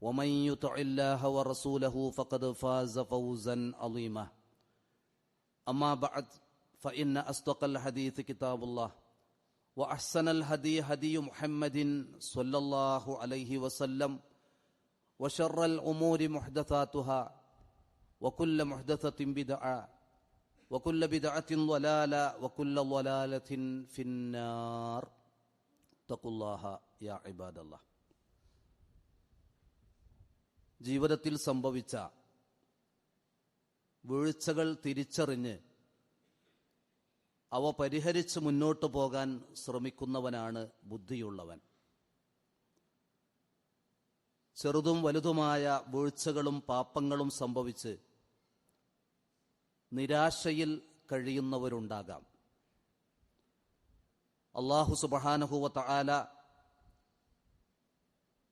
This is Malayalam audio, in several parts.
ومن يطع الله ورسوله فقد فاز فوزا عظيما. أما بعد فإن أصدق الحديث كتاب الله وأحسن الهدي هدي محمد صلى الله عليه وسلم وشر الأمور محدثاتها وكل محدثة بدعة وكل بدعة ضلالة وكل ضلالة في النار. اتقوا الله يا عباد الله. ജീവിതത്തിൽ സംഭവിച്ച വീഴ്ചകൾ തിരിച്ചറിഞ്ഞ് അവ പരിഹരിച്ച് മുന്നോട്ടു പോകാൻ ശ്രമിക്കുന്നവനാണ് ബുദ്ധിയുള്ളവൻ. ചെറുതും വലുതുമായ വീഴ്ചകളും പാപ്പങ്ങളും സംഭവിച്ച് നിരാശയിൽ കഴിയുന്നവരുണ്ടാകാം. അള്ളാഹു സുബഹാനഹുവ തആല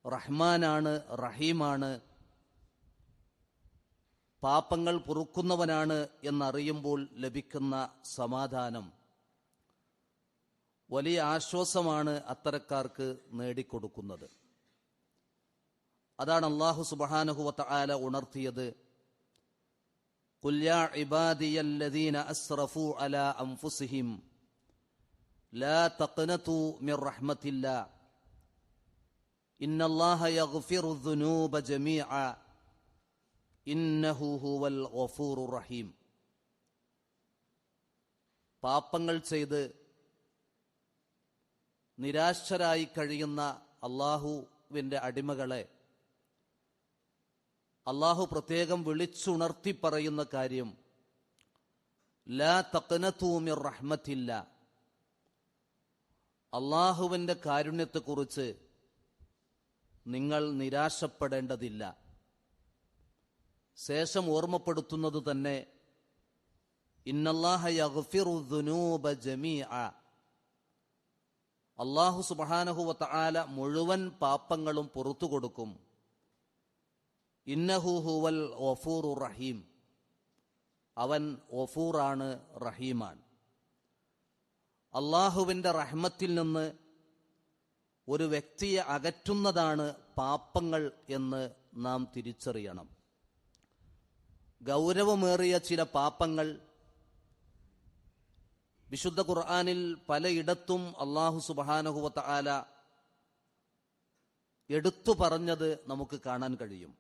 റഹ്മാനാണ് റഹീമാണ് പാപങ്ങൾ പൊറുക്കുന്നവനാണ് എന്നറിയുമ്പോൾ ലഭിക്കുന്ന സമാധാനം. വലിയ ആശ്വാസമാണ് അത്തരക്കാർക്ക് നേടിക്കൊടുക്കുന്നത്. അതാണ് അള്ളാഹു സുബഹാനഹുവത്ത ആല ഉണർത്തിയത്. കുല്യാ ഇബാദിയല്ലദീന അസ്റഫു ലാ യഗ്ഫിറു ജമീഅ ഇന്നഹു ഹുവൽ ഗഫൂറു റഹീം. പാപ്പങ്ങൾ ചെയ്ത് നിരാശരായി കഴിയുന്ന അള്ളാഹുവിന്റെ അടിമകളെ അള്ളാഹു പ്രത്യേകം വിളിച്ചുണർത്തി പറയുന്ന കാര്യം ലാ തക്കനത്തൂമിർ റഹ്മത്തില്ല. അള്ളാഹുവിന്റെ കാരുണ്യത്തെക്കുറിച്ച് നിങ്ങൾ നിരാശപ്പെടേണ്ടതില്ല. ശേഷം ഓർമ്മപ്പെടുത്തുന്നത് തന്നെ അള്ളാഹു സുബ്ഹാനഹു വതആല മുഴുവൻ പാപ്പങ്ങളും പുറത്തു കൊടുക്കും. ഇന്നഹുഹുവൽ ഹുവൽ ഗഫൂറു റഹീം. അവൻ ഒഫൂറാണ് റഹീമാണ്. അള്ളാഹുവിന്റെ റഹ്മത്തിൽ നിന്ന് ഒരു വ്യക്തിയെ അകറ്റുന്നതാണ് പാപ്പങ്ങൾ എന്ന് നാം തിരിച്ചറിയണം. ഗൗരവമേറിയ ചില പാപങ്ങൾ വിശുദ്ധ ഖുർആാനിൽ പലയിടത്തും അള്ളാഹു സുബാനഹുവത്ത ആല എടുത്തു പറഞ്ഞത് നമുക്ക് കാണാൻ കഴിയും.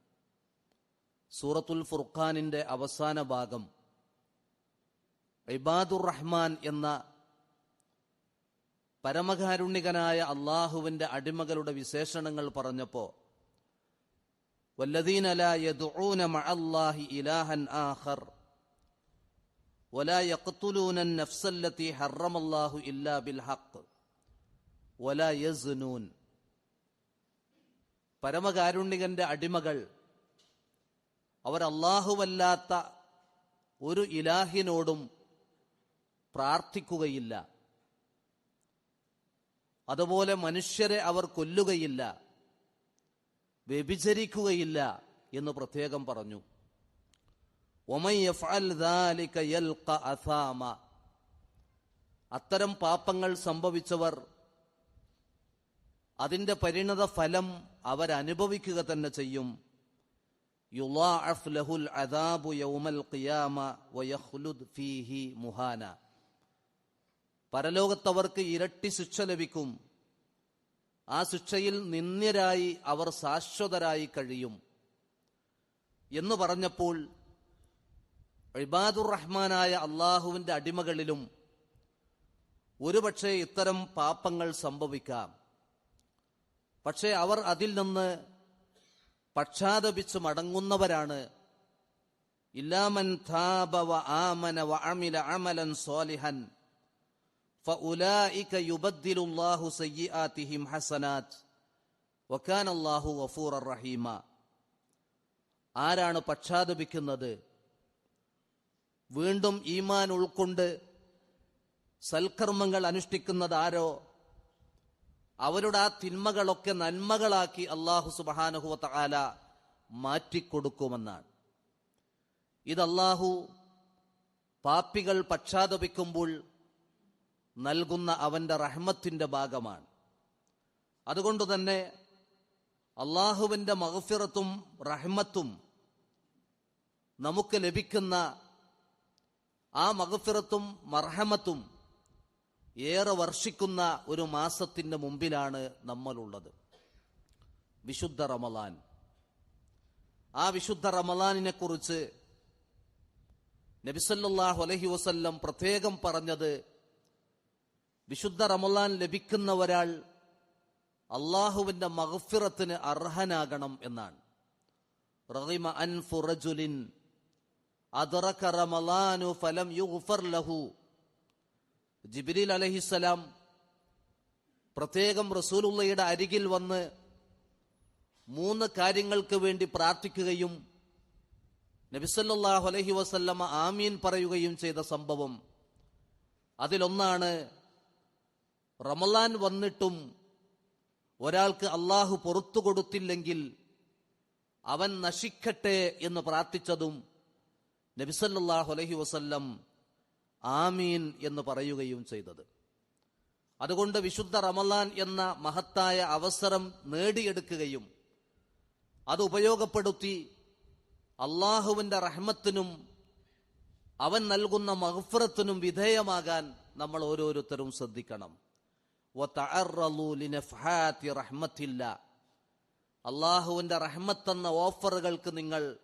സൂറത്തുൽ ഫുർഖാനിന്റെ അവസാന ഭാഗം ഇബാദുർ റഹ്മാൻ എന്ന പരമകാരുണ്യകനായ അള്ളാഹുവിന്റെ അടിമകളുടെ വിശേഷണങ്ങൾ പറഞ്ഞപ്പോ والذين لا يدعون مع الله إلها آخر ولا يقتلون النفس التي حرم الله إلا بالحق ولا يزنون പരമകാരുണ്യകന്റെ അടിമകൾ അവർ അള്ളാഹുവല്ലാത്ത ഒരു ഇലാഹിനോടും പ്രാർത്ഥിക്കുകയില്ല അതുപോലെ മനുഷ്യരെ അവർ കൊല്ലുകയില്ല വ്യഭിചരിക്കുകയില്ല എന്ന് പ്രത്യേകം പറഞ്ഞു. അത്തരം പാപ്പങ്ങൾ സംഭവിച്ചവർ അതിന്റെ പരിണത ഫലം അവരനുഭവിക്കുക തന്നെ ചെയ്യും. അദാബു യൗമൽ ഖിയാമ ഫീഹി മുഹാന. പരലോകത്തവർക്ക് ഇരട്ടി ശിക്ഷ ലഭിക്കും. ആ ശിക്ഷയിൽ നിന്ദ്യരായി അവർ ശാശ്വതരായി കഴിയും. എന്ന് പറഞ്ഞപ്പോൾ ഇബാദുർ റഹ്മാനായ അള്ളാഹുവിന്റെ അടിമകളിലും ഒരുപക്ഷെ ഇത്തരം പാപ്പങ്ങൾ സംഭവിക്കാം. പക്ഷേ അവർ അതിൽ നിന്ന് പക്ഷാതപിച്ച് മടങ്ങുന്നവരാണ്. ഇല്ലാമൻ താബവ ആമന വ അമില അമലൻ സ്വാലിഹൻ. ആരാണ് പക്ഷാതപിക്കുന്നത്? വീണ്ടും ഈമാൻ ഉൾക്കൊണ്ട് സൽക്കർമ്മങ്ങൾ അനുഷ്ഠിക്കുന്നത് ആരോ? അവരുടെ ആ തിന്മകളൊക്കെ നന്മകളാക്കി അള്ളാഹു സുബാനുഹുവ ആല മാറ്റിക്കൊടുക്കുമെന്നാണ്. ഇത് അള്ളാഹു പാപ്പികൾ പക്ഷാതപിക്കുമ്പോൾ നൽകുന്ന അവന്റെ റഹ്മത്തിന്റെ ഭാഗമാണ്. അതുകൊണ്ട് തന്നെ അള്ളാഹുവിന്റെ മഹഫിറത്തും റഹ്മത്തും നമുക്ക് ലഭിക്കുന്ന ആ മഹഫിറത്തും മർഹമത്തും ഏറെ വർഷിക്കുന്ന ഒരു മാസത്തിന്റെ മുമ്പിലാണ് നമ്മളുള്ളത്. വിശുദ്ധ റമലാൻ ആ വിശുദ്ധ റമലാനിനെ കുറിച്ച് നബിസല്ലാഹു അലഹി വസല്ലം പ്രത്യേകം പറഞ്ഞത് വിശുദ്ധ റമലാൻ ലഭിക്കുന്ന ഒരാൾ അള്ളാഹുവിന്റെ മഹഫിറത്തിന് അർഹനാകണം എന്നാണ്. റഹിമ അൻ ഫലം ലഹു. ജിബ്രീൽ അലഹിസലാം പ്രത്യേകം റസൂലുള്ളയുടെ അരികിൽ വന്ന് മൂന്ന് കാര്യങ്ങൾക്ക് വേണ്ടി പ്രാർത്ഥിക്കുകയും നബിസല്ലാഹു അലഹി വസല്ലമ ആമീൻ പറയുകയും ചെയ്ത സംഭവം അതിലൊന്നാണ് റമലാൻ വന്നിട്ടും ഒരാൾക്ക് അള്ളാഹു പുറത്തു കൊടുത്തില്ലെങ്കിൽ അവൻ നശിക്കട്ടെ എന്ന് പ്രാർത്ഥിച്ചതും നബിസല്ലാഹു അലഹി വസല്ലം ആമീൻ എന്ന് പറയുകയും ചെയ്തത്. അതുകൊണ്ട് വിശുദ്ധ റമലാൻ എന്ന മഹത്തായ അവസരം നേടിയെടുക്കുകയും അത് ഉപയോഗപ്പെടുത്തി അള്ളാഹുവിന്റെ റഹ്മത്തിനും അവൻ നൽകുന്ന മഹഫറത്തിനും വിധേയമാകാൻ നമ്മൾ ഓരോരുത്തരും ശ്രദ്ധിക്കണം. റഹ്മത്തില്ല. അള്ളാഹുവിന്റെ റഹ്മത്തെന്ന ഓഫറുകൾക്ക് നിങ്ങൾ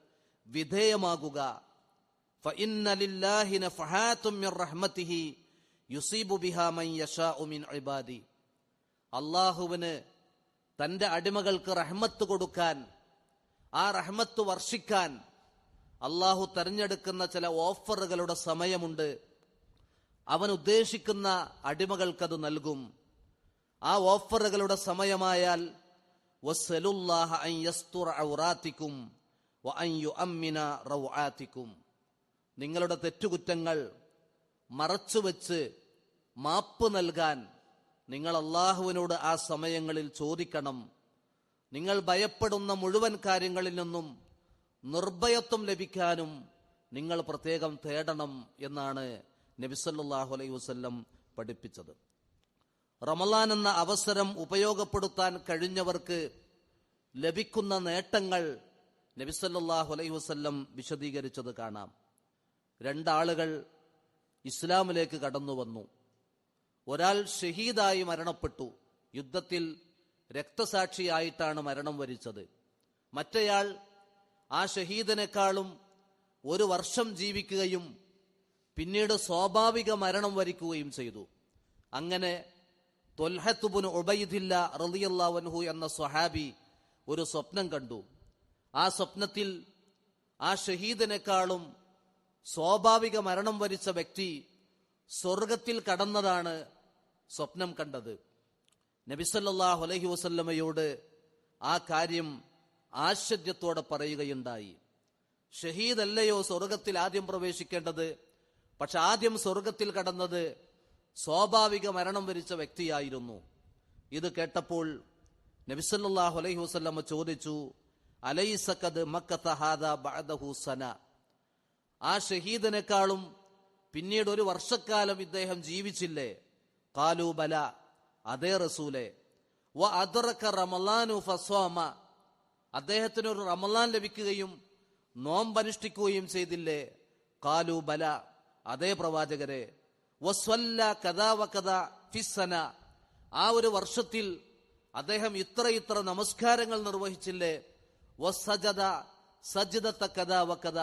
വിധേയമാകുക. അള്ളാഹുവിന് തന്റെ അടിമകൾക്ക് റഹ്മത്ത് കൊടുക്കാൻ ആ റഹ്മത്ത് വർഷിക്കാൻ അള്ളാഹു തെരഞ്ഞെടുക്കുന്ന ചില ഓഫറുകളുടെ സമയമുണ്ട്. അവൻ ഉദ്ദേശിക്കുന്ന അടിമകൾക്കത് നൽകും. ആ ഓഫറുകളുടെ സമയമായാൽ നിങ്ങളുടെ തെറ്റുകുറ്റങ്ങൾ മറച്ചുവെച്ച് മാപ്പ് നൽകാൻ നിങ്ങൾ അള്ളാഹുവിനോട് ആ സമയങ്ങളിൽ ചോദിക്കണം. നിങ്ങൾ ഭയപ്പെടുന്ന മുഴുവൻ കാര്യങ്ങളിൽ നിന്നും നിർഭയത്വം ലഭിക്കാനും നിങ്ങൾ പ്രത്യേകം തേടണം എന്നാണ് നബിസല്ലാഹു അലൈഹി വസ്ല്ലം പഠിപ്പിച്ചത്. റമലാൻ എന്ന അവസരം ഉപയോഗപ്പെടുത്താൻ കഴിഞ്ഞവർക്ക് ലഭിക്കുന്ന നേട്ടങ്ങൾ നബിസല്ലാഹു അലൈഹി വസ്ല്ലം വിശദീകരിച്ചത് കാണാം. രണ്ടാളുകൾ ഇസ്ലാമിലേക്ക് കടന്നു വന്നു ഒരാൾ ഷഹീദായി മരണപ്പെട്ടു. യുദ്ധത്തിൽ രക്തസാക്ഷിയായിട്ടാണ് മരണം വരിച്ചത്. മറ്റേയാൾ ആ ഷഹീദിനേക്കാളും ഒരു വർഷം ജീവിക്കുകയും പിന്നീട് സ്വാഭാവിക മരണം വരിക്കുകയും ചെയ്തു. അങ്ങനെ തൊൽഹത്തുബുൻ ഉബൈദില്ല റളിയല്ലാഹു എന്ന സ്വഹാബി ഒരു സ്വപ്നം കണ്ടു. ആ സ്വപ്നത്തിൽ ആ ഷഹീദിനെക്കാളും സ്വാഭാവിക മരണം വരിച്ച വ്യക്തി സ്വർഗത്തിൽ കടന്നതാണ് സ്വപ്നം കണ്ടത്. നബിസല്ലാഹു അലഹി വസല്ലമയോട് ആ കാര്യം ആശ്ചര്യത്തോടെ പറയുകയുണ്ടായി. ഷഹീദല്ലയോ സ്വർഗത്തിൽ ആദ്യം പ്രവേശിക്കേണ്ടത്? പക്ഷെ ആദ്യം സ്വർഗത്തിൽ കടന്നത് സ്വാഭാവിക മരണം വരിച്ച വ്യക്തിയായിരുന്നു. ഇത് കേട്ടപ്പോൾ നബിസല്ലാഹു അലൈഹി വസല്ലമ ചോദിച്ചു അലൈസക്കത് സന? ആ ഷഹീദിനെക്കാളും പിന്നീട് ഒരു വർഷക്കാലം ഇദ്ദേഹം ജീവിച്ചില്ലേ? കാലു ബല അതേ റസൂലെ. വ അദറക റമലാനു ഫസ്വാമ. അദ്ദേഹത്തിന് ഒരു റമലാൻ ലഭിക്കുകയും നോമ്പനുഷ്ഠിക്കുകയും ചെയ്തില്ലേ? കാലു ബല അതേ അദ്ദേഹം ഇത്ര ഇത്ര നമസ്കാരങ്ങൾ നിർവഹിച്ചില്ലേ? വസജദ സജിദത്ത കഥ വക്കഥ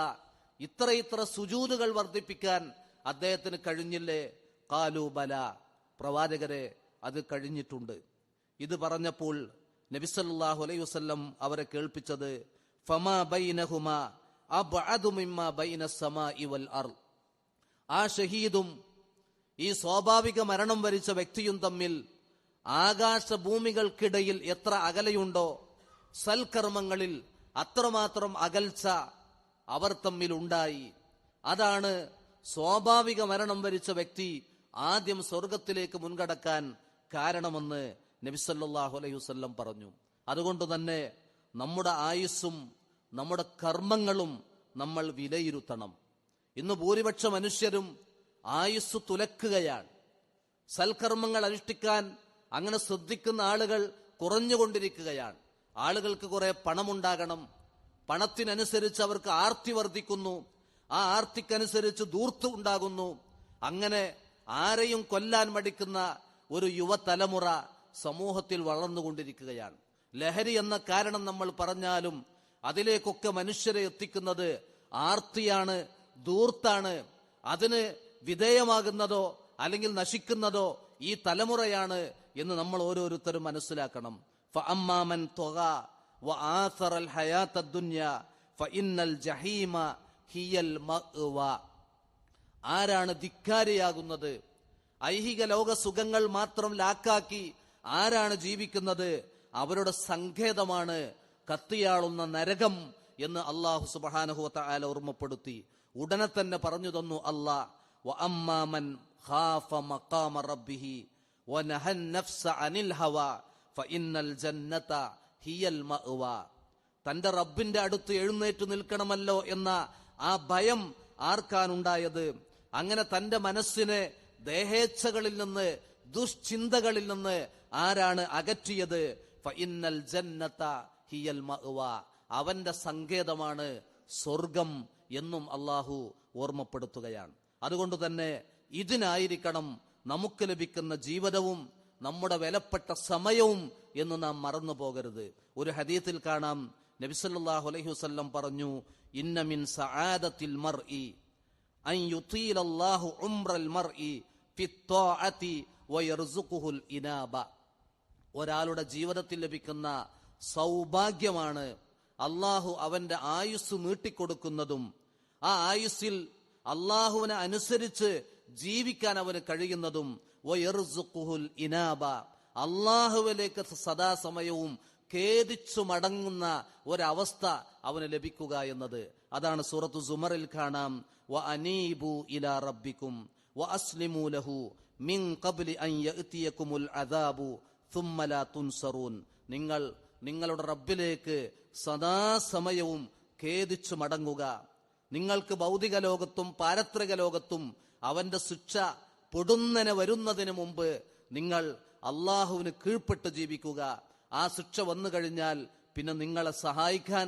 ഇത്ര ഇത്ര സുജൂതുകൾ വർദ്ധിപ്പിക്കാൻ അദ്ദേഹത്തിന് കഴിഞ്ഞില്ലേ? കാലു ബല. പ്രവാചകരെ അത് കഴിഞ്ഞിട്ടുണ്ട്. ഇത് പറഞ്ഞപ്പോൾ നബിസല്ലാഹു അലൈഹി വസല്ലം അവരെ കേൾപ്പിച്ചത് ഫമാ ബൈനഹുമ ആ ഷഹീദും ഈ സ്വാഭാവിക മരണം വരിച്ച വ്യക്തിയും തമ്മിൽ ആകാശഭൂമികൾക്കിടയിൽ എത്ര അകലെയുണ്ടോ സൽക്കർമ്മങ്ങളിൽ അത്രമാത്രം അകൽച്ച അവർ തമ്മിൽ ഉണ്ടായി അതാണ് സ്വാഭാവിക മരണം വരിച്ച വ്യക്തി ആദ്യം സ്വർഗത്തിലേക്ക് മുൻകടക്കാൻ കാരണമെന്ന് നബിസല്ലാഹു അലൈഹി വസല്ലം പറഞ്ഞു. അതുകൊണ്ട് തന്നെ നമ്മുടെ ആയുസ്സും നമ്മുടെ കർമ്മങ്ങളും നമ്മൾ വിലയിരുത്തണം. ഇന്ന് ഭൂരിപക്ഷ മനുഷ്യരും ആയുസ് തുലക്കുകയാണ്. സൽക്കർമ്മങ്ങൾ അനുഷ്ഠിക്കാൻ അങ്ങനെ ശ്രദ്ധിക്കുന്ന ആളുകൾ കുറഞ്ഞുകൊണ്ടിരിക്കുകയാണ്. ആളുകൾക്ക് കുറെ പണമുണ്ടാകണം. പണത്തിനനുസരിച്ച് അവർക്ക് ആർത്തി വർദ്ധിക്കുന്നു. ആ ആർത്തിക്കനുസരിച്ച് ദൂർത്ത് ഉണ്ടാകുന്നു. അങ്ങനെ ആരെയും കൊല്ലാൻ മടിക്കുന്ന ഒരു യുവതലമുറ സമൂഹത്തിൽ വളർന്നുകൊണ്ടിരിക്കുകയാണ്. ലഹരി എന്ന കാരണം നമ്മൾ പറഞ്ഞാലും അതിലേക്കൊക്കെ മനുഷ്യരെ എത്തിക്കുന്നത് ആർത്തിയാണ് ദൂർത്താണ് അതിന് വിധേയമാകുന്നതോ അല്ലെങ്കിൽ നശിക്കുന്നതോ ഈ തലമുറയാണ് എന്ന് നമ്മൾ ഓരോരുത്തരും മനസ്സിലാക്കണം. ഫഅമ്മാമൻ ആരാണ് ധിക്കാരിയാകുന്നത്? ഐഹിക ലോക സുഖങ്ങൾ മാത്രം ലാക്കാക്കി ആരാണ് ജീവിക്കുന്നത്? അവരുടെ സങ്കേതമാണ് കത്തിയാളുന്ന നരകം എന്ന് അള്ളാഹു സുബാനഹുവത്ത ആല ഓർമ്മപ്പെടുത്തി. ഉടനെ തന്നെ പറഞ്ഞു തന്നു അല്ലാ വഅമ്മാമൻ ഖാഫ മഖാമ റബ്ബിഹി വനഹൻ നഫ്സ അനിൽ ഹവ ഫഇന്നൽ ജന്നത ഹിയൽ മഅ്വ തന്റെ റബ്ബിന്റെ അടുത്ത് എഴുന്നേറ്റ് നിൽക്കണമല്ലോ എന്ന ആ ഭയം ആർക്കാനുണ്ടായത് അങ്ങനെ തന്റെ മനസ്സിനെ ദേഹേച്ഛകളിൽ നിന്ന് ദുഷ്ചിന്തകളിൽ നിന്ന് ആരാണ് അകറ്റിയത്? ഫഇന്നൽ ജന്നത ഹിയൽ മഅ്വ. അവന്റെ സങ്കേതമാണ് സ്വർഗം എന്നും അള്ളാഹു ഓർമ്മപ്പെടുത്തുകയാണ്. അതുകൊണ്ട് തന്നെ ഇതിനായിരിക്കണം നമുക്ക് ലഭിക്കുന്ന ജീവിതവും നമ്മുടെ വിലപ്പെട്ട സമയവും എന്ന് നാം മറന്നു പോകരുത്. ഒരു ഹദീത്തിൽ കാണാം. നബിസല്ലാഹു അലൈഹി വസല്ലം പറഞ്ഞു ഇന്നമിൻ സആദത്തിൽ മർഇ അൻ യുതീലല്ലാഹു മർഇ ഇനാബ. ഒരാളുടെ ജീവിതത്തിൽ ലഭിക്കുന്ന സൗഭാഗ്യമാണ് അള്ളാഹു അവന്റെ ആയുസ് നീട്ടിക്കൊടുക്കുന്നതും ആ ആയുസ്സിൽ അള്ളാഹുവിനെ അനുസരിച്ച് ജീവിക്കാൻ അവന് കഴിയുന്നതും വയർസുഖുൽ ഇനാബ അള്ളാഹുവിലേക്ക് സദാസമയവും ഖേദിച്ചു മടങ്ങുന്ന ഒരവസ്ഥ അവന് ലഭിക്കുക എന്നത് അതാണ് സൂറത്തു സുമറിൽ കാണാം വ അനീബു ഇലാ റബ്ബിക്കും വ അസ്ലിമു ലഹു മിൻ ഖബ്ലി അൻ യഅ്തിയകുമുൽ അദാബു ثم لا തുൻസറൂൻ നിങ്ങൾ നിങ്ങളുടെ റബ്ബിലേക്ക് സദാസമയവും ഖേദിച്ചു മടങ്ങുക നിങ്ങൾക്ക് ഭൗതിക ലോകത്തും പാരത്രിക ലോകത്തും അവന്റെ ശിക്ഷ പൊടുന്നനെ വരുന്നതിന് മുമ്പ് നിങ്ങൾ അള്ളാഹുവിന് കീഴ്പ്പെട്ട് ജീവിക്കുക. ആ ശിക്ഷ വന്നു കഴിഞ്ഞാൽ പിന്നെ നിങ്ങളെ സഹായിക്കാൻ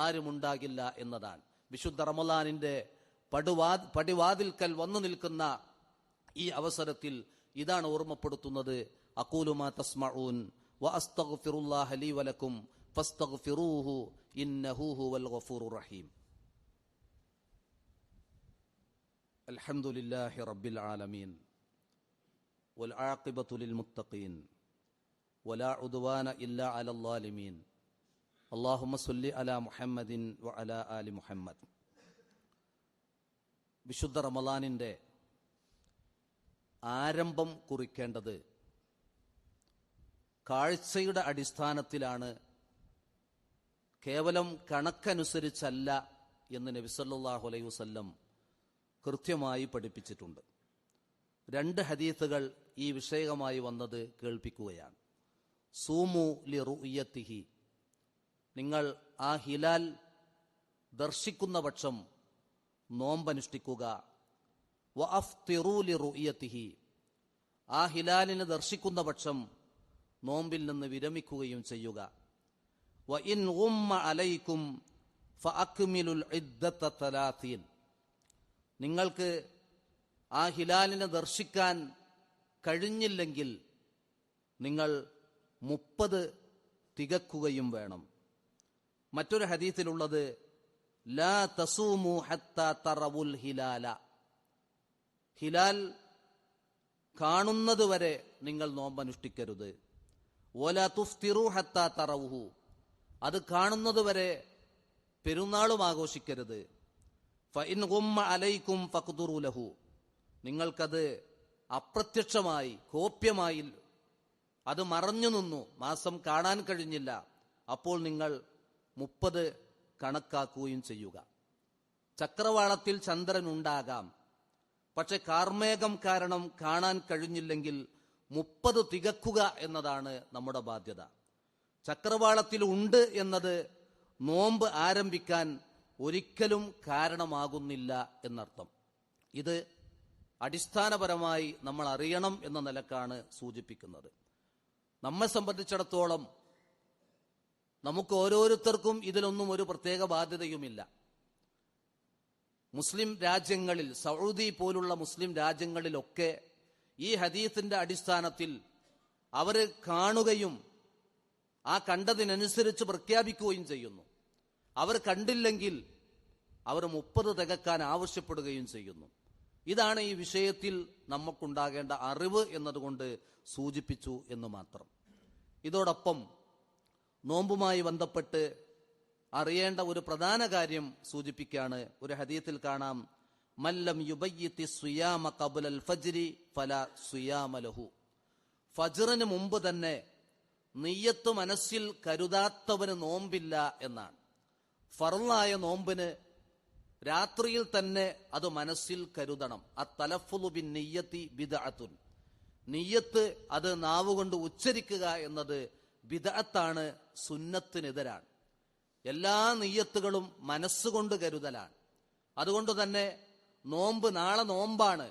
ആരുമുണ്ടാകില്ല എന്നതാണ്. വിശുദ്ധ റമലാനിന്റെ പടുവാ പടിവാതിൽക്കൽ വന്നു നിൽക്കുന്ന ഈ അവസരത്തിൽ ഇതാണ് ഓർമ്മപ്പെടുത്തുന്നത്. അക്കൂലുമാ തസ്മഊൻ വഅസ്തഗ്ഫിറുല്ലാഹ ലീ വലക്കും ഫസ്തഗ്ഫിറൂഹു ഇന്നഹു ഹുവൽ ഗഫൂറുർ റഹീം. الحمد لله رب العالمين والعاقبة للمتقين ولا عدوان إلا على الظالمين اللهم صل على محمد وعلى آل محمد വിശുദ്ധ റമലാനിൻ്റെ ആരംഭം കുറിക്കേണ്ടത് കാഴ്ചയുടെ അടിസ്ഥാനത്തിലാണ് കേവലം കണക്കനുസരിച്ചല്ല എന്ന് നബിസല്ലാഹു അലൈഹി വസല്ലം കൃത്യമായി പഠിപ്പിച്ചിട്ടുണ്ട്. രണ്ട് ഹദീസുകൾ ഈ വിഷയകമായി വന്നത് കേൾപ്പിക്കുകയാണ്. സൂമു ലി റുയ്യത്തിഹി നിങ്ങൾ ആ ഹിലാൽ ദർശിക്കുന്ന പക്ഷം നോമ്പനുഷ്ഠിക്കുക. വ അഫ്തിറു ലി റുയ്യത്തിഹി ആ ഹിലാലിനെ ദർശിക്കുന്ന പക്ഷം നോമ്പിൽ നിന്ന് വിരമിക്കുകയും ചെയ്യുക. വ ഇൻ ഉമ്മ അലൈക്കും ഫ അക്മിലുൽ ഇദ്ദത്ത തലാത്തീൻ നിങ്ങൾക്ക് ആ ഹിലാലിനെ ദർശിക്കാൻ കഴിഞ്ഞില്ലെങ്കിൽ നിങ്ങൾ മുപ്പത് തികക്കുകയും വേണം. മറ്റൊരു ഹദീത്തിലുള്ളത് ലാ തസൂമു ഹത്ത തറവുൽ ഹിലാല. ഹിലാൽ കാണുന്നതുവരെ നിങ്ങൾ നോമ്പനുഷ്ഠിക്കരുത്. ഓല തുഫ്തിറു ഹത്ത തറവുഹു. അത് കാണുന്നതുവരെ പെരുന്നാളും ആഘോഷിക്കരുത്. അലൈക്കും ഫഖ്ദുറു നിങ്ങൾക്കത് അപ്രത്യക്ഷമായി കോപ്യമായി അത് മറഞ്ഞു നിന്നു. മാസം കാണാൻ കഴിഞ്ഞില്ല. അപ്പോൾ നിങ്ങൾ മുപ്പത് കണക്കാക്കുകയും ചെയ്യുക. ചക്രവാളത്തിൽ ചന്ദ്രൻ ഉണ്ടാകാം. പക്ഷെ കാർമേഘം കാരണം കാണാൻ കഴിഞ്ഞില്ലെങ്കിൽ മുപ്പത് തികക്കുക എന്നതാണ് നമ്മുടെ ബാധ്യത. ചക്രവാളത്തിൽ ഉണ്ട് എന്നത് നോമ്പ് ആരംഭിക്കാൻ ഒരിക്കലും കാരണമാകുന്നില്ല എന്നർത്ഥം. ഇത് അടിസ്ഥാനപരമായി നമ്മൾ അറിയണം എന്ന നിലക്കാണ് സൂചിപ്പിക്കുന്നത്. നമ്മെ സംബന്ധിച്ചിടത്തോളം നമുക്ക് ഓരോരുത്തർക്കും ഇതിലൊന്നും ഒരു പ്രത്യേക ബാധ്യതയുമില്ല. മുസ്ലിം രാജ്യങ്ങളിൽ സൗദി പോലുള്ള മുസ്ലിം രാജ്യങ്ങളിലൊക്കെ ഈ ഹദീത്തിന്റെ അടിസ്ഥാനത്തിൽ അവർ കാണുകയും ആ കണ്ടതിനനുസരിച്ച് പ്രഖ്യാപിക്കുകയും ചെയ്യുന്നു. അവർ കണ്ടില്ലെങ്കിൽ അവർ മുപ്പത് തികക്കാൻ ആവശ്യപ്പെടുകയും ചെയ്യുന്നു. ഇതാണ് ഈ വിഷയത്തിൽ നമുക്കുണ്ടാകേണ്ട അറിവ് എന്നതുകൊണ്ട് സൂചിപ്പിച്ചു എന്ന് മാത്രം. ഇതോടൊപ്പം നോമ്പുമായി ബന്ധപ്പെട്ട് അറിയേണ്ട ഒരു പ്രധാന കാര്യം സൂചിപ്പിക്കുകയാണ്. ഒരു ഹദീത്തിൽ കാണാം മല്ലം യുബയ്യത്തി സുയാമ കബുലൽ ഫജ്രി ഫല സുയാമലഹു ഫജ്റിന് മുമ്പ് തന്നെ നെയ്യത്ത് മനസ്സിൽ കരുതാത്തവന് നോമ്പില്ല എന്നാണ്. ഫറലായ നോമ്പിന് രാത്രിയിൽ തന്നെ അത് മനസ്സിൽ കരുതണം. ആ തലഫുലു ബിൻ നെയ്യത്തി ബിദഅത്തുൻ. നെയ്യത്ത് അത് നാവുകൊണ്ട് ഉച്ചരിക്കുക എന്നത് ബിദഅത്താണ് സുന്നത്തിനെതിരാണ്. എല്ലാ നെയ്യത്തുകളും മനസ്സുകൊണ്ട് കരുതലാണ്. അതുകൊണ്ട് തന്നെ നോമ്പ് നാളെ നോമ്പാണ്.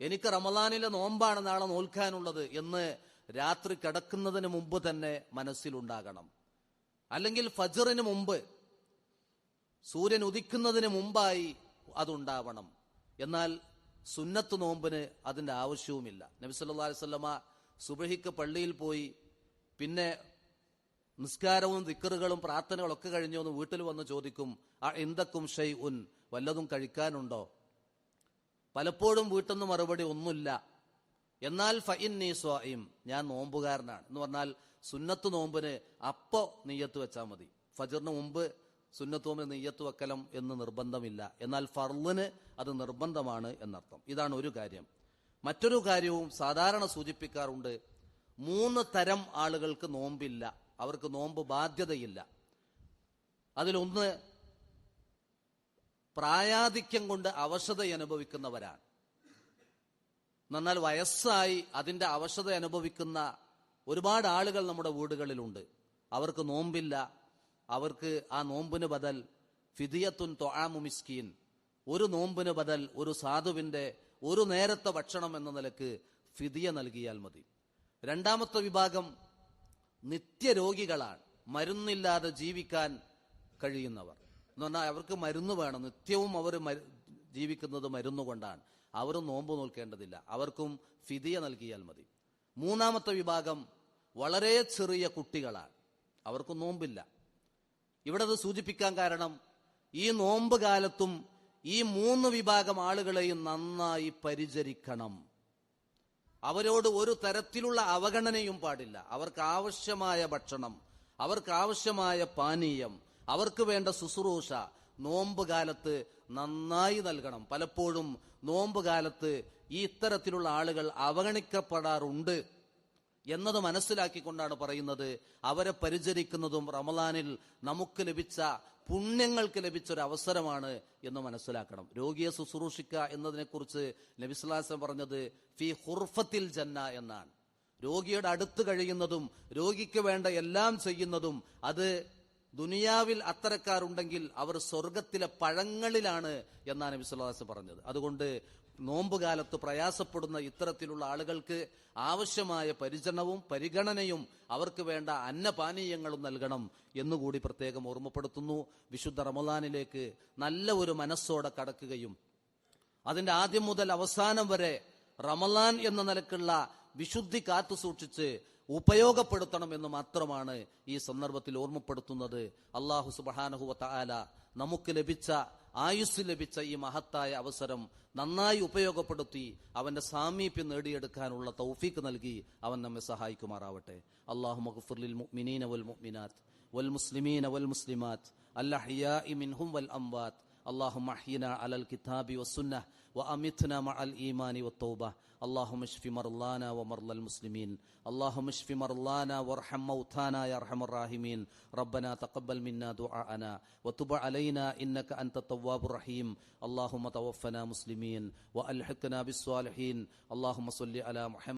എനിക്ക് റമദാനിലെ നോമ്പാണ് നാളെ നോൽക്കാനുള്ളത് എന്ന് രാത്രി കിടക്കുന്നതിന് മുമ്പ് തന്നെ മനസ്സിലുണ്ടാകണം. അല്ലെങ്കിൽ ഫജറിന് മുമ്പ് സൂര്യൻ ഉദിക്കുന്നതിന് മുമ്പായി അതുണ്ടാവണം. എന്നാൽ സുന്നത്ത് നോമ്പിന് അതിന്റെ ആവശ്യവുമില്ല. അലൈഹി വസല്ലമ സുബഹിക്ക് പള്ളിയിൽ പോയി പിന്നെ നിസ്കാരവും ദിക്കറുകളും പ്രാർത്ഥനകളൊക്കെ കഴിഞ്ഞു എന്ന് വീട്ടിൽ വന്ന് ചോദിക്കും ആ എന്തൊക്കും ഷെയ് ഉൻ വല്ലതും കഴിക്കാനുണ്ടോ? പലപ്പോഴും വീട്ടിൽ നിന്ന് മറുപടി ഒന്നുമില്ല. എന്നാൽ ഫൈൻ നീ സ്വായും ഞാൻ നോമ്പുകാരനാണ്. എന്ന് പറഞ്ഞാൽ സുന്നത്ത് നോമ്പിന് അപ്പോ നെയ്യത്ത് വെച്ചാൽ മതി. ഫജറിന് മുമ്പ് സുന്നത്ത് നോമ്പിന് നെയ്യത്ത് വെക്കലം എന്ന് നിർബന്ധമില്ല. എന്നാൽ ഫർലിന് അത് നിർബന്ധമാണ് എന്നർത്ഥം. ഇതാണ് ഒരു കാര്യം. മറ്റൊരു കാര്യവും സാധാരണ സൂചിപ്പിക്കാറുണ്ട് മൂന്ന് തരം ആളുകൾക്ക് നോമ്പില്ല. അവർക്ക് നോമ്പ് ബാധ്യതയില്ല. അതിലൊന്ന് പ്രായാധിക്യം കൊണ്ട് അവശത അനുഭവിക്കുന്നവരാണ്. എന്നാൽ വയസ്സായി അതിന്റെ അവശത അനുഭവിക്കുന്ന ഒരുപാട് ആളുകൾ നമ്മുടെ വീടുകളിലുണ്ട്. അവർക്ക് നോമ്പില്ല. അവർക്ക് ആ നോമ്പിന് ബദൽ ഫിദിയത്തുൻ തൊഴാമു മിസ്കീൻ. ഒരു നോമ്പിന് ബദൽ ഒരു സാധുവിന്റെ ഒരു നേരത്തെ ഭക്ഷണം എന്ന നിലയ്ക്ക് ഫിദിയ നൽകിയാൽ മതി. രണ്ടാമത്തെ വിഭാഗം നിത്യരോഗികളാണ്. മരുന്നില്ലാതെ ജീവിക്കാൻ കഴിയുന്നവർ. എന്ന് പറഞ്ഞാൽ അവർക്ക് മരുന്ന് വേണം. നിത്യവും അവർ ജീവിക്കുന്നത് മരുന്ന് കൊണ്ടാണ്. അവർ നോമ്പ് നോൽക്കേണ്ടതില്ല. അവർക്കും ഫിദിയ നൽകിയാൽ മതി. മൂന്നാമത്തെ വിഭാഗം വളരെ ചെറിയ കുട്ടികളാണ്. അവർക്ക് നോമ്പില്ല. ഇവിടെ അത് സൂചിപ്പിക്കാൻ കാരണം ഈ നോമ്പ് കാലത്തും ഈ മൂന്ന് വിഭാഗം ആളുകളെയും നന്നായി പരിചരിക്കണം. അവരോട് ഒരു തരത്തിലുള്ള അവഗണനയും പാടില്ല. അവർക്ക് ആവശ്യമായ ഭക്ഷണം അവർക്ക് ആവശ്യമായ പാനീയം അവർക്ക് വേണ്ട ശുശ്രൂഷ നോമ്പ് കാലത്ത് നന്നായി നൽകണം. പലപ്പോഴും നോമ്പ് കാലത്ത് ഈ ഇത്തരത്തിലുള്ള ആളുകൾ അവഗണിക്കപ്പെടാറുണ്ട്. എന്നത് മനസ്സിലാക്കിക്കൊണ്ടാണ് പറയുന്നത്. അവരെ പരിചരിക്കുന്നതും റമലാനിൽ നമുക്ക് ലഭിച്ച പുണ്യങ്ങൾക്ക് ലഭിച്ച ഒരു അവസരമാണ് എന്ന് മനസ്സിലാക്കണം. രോഗിയെ ശുശ്രൂഷിക്കുക എന്നതിനെക്കുറിച്ച് നബിസ്ലാസം പറഞ്ഞത് ഫി ഹുർഫത്തിൽ ജന്ന എന്നാണ്. രോഗിയുടെ അടുത്ത് കഴിയുന്നതും രോഗിക്ക് വേണ്ട എല്ലാം ചെയ്യുന്നതും അത് ദുനിയാവിൽ അത്തരക്കാരുണ്ടെങ്കിൽ അവർ സ്വർഗത്തിലെ പഴങ്ങളിലാണ് എന്നാണ് നബി സ്വല്ലാസ് പറഞ്ഞത്. അതുകൊണ്ട് നോമ്പുകാലത്ത് പ്രയാസപ്പെടുന്ന ഇത്തരത്തിലുള്ള ആളുകൾക്ക് ആവശ്യമായ പരിചരണവും പരിഗണനയും അവർക്ക് വേണ്ട അന്നപാനീയങ്ങളും നൽകണം എന്നുകൂടി പ്രത്യേകം ഓർമ്മപ്പെടുത്തുന്നു. വിശുദ്ധ റമദാനിലേക്ക് നല്ല ഒരു മനസ്സോടെ കടക്കുകയും അതിന്റെ ആദ്യം മുതൽ അവസാനം വരെ റമലാൻ എന്ന നിലക്കുള്ള വിശുദ്ധി കാത്തു സൂക്ഷിച്ച് ഉപയോഗപ്പെടുത്തണം എന്ന് മാത്രമാണ് ഈ സന്ദർഭത്തിൽ ഓർമ്മപ്പെടുത്തുന്നത്. അള്ളാഹു സുബാനഹുവ ആല നമുക്ക് ലഭിച്ച ആയുസ് ലഭിച്ച ഈ മഹത്തായ അവസരം നന്നായി ഉപയോഗപ്പെടുത്തി അവന്റെ സാമീപ്യം നേടിയെടുക്കാനുള്ള തൗഫീക്ക് നൽകി അവൻ നമ്മെ സഹായിക്കുമാറാവട്ടെ. അള്ളാഹു മഗ്ഫിർലിൽ മുഅ്മിനീന വൽ മുഅ്മിനാത്ത് വൽ മുസ്ലിമീന വൽ മുസ്ലിമാത്ത് അല്ലഹിയാഇ മിൻഹും വൽ അംവാത്ത് اللهم احينا على الكتاب والسنة وأمتنا مع الإيمان والتوبة. اللهم اشف مرضانا ومرضى المسلمين. اللهم اشف مرضانا وارحم موتانا يا أرحم الراحمين. ربنا تقبل منا دعاءنا وتب علينا إنك أنت التواب الرحيم. اللهم توفنا مسلمين وألحقنا بالصالحين. اللهم صل على محمد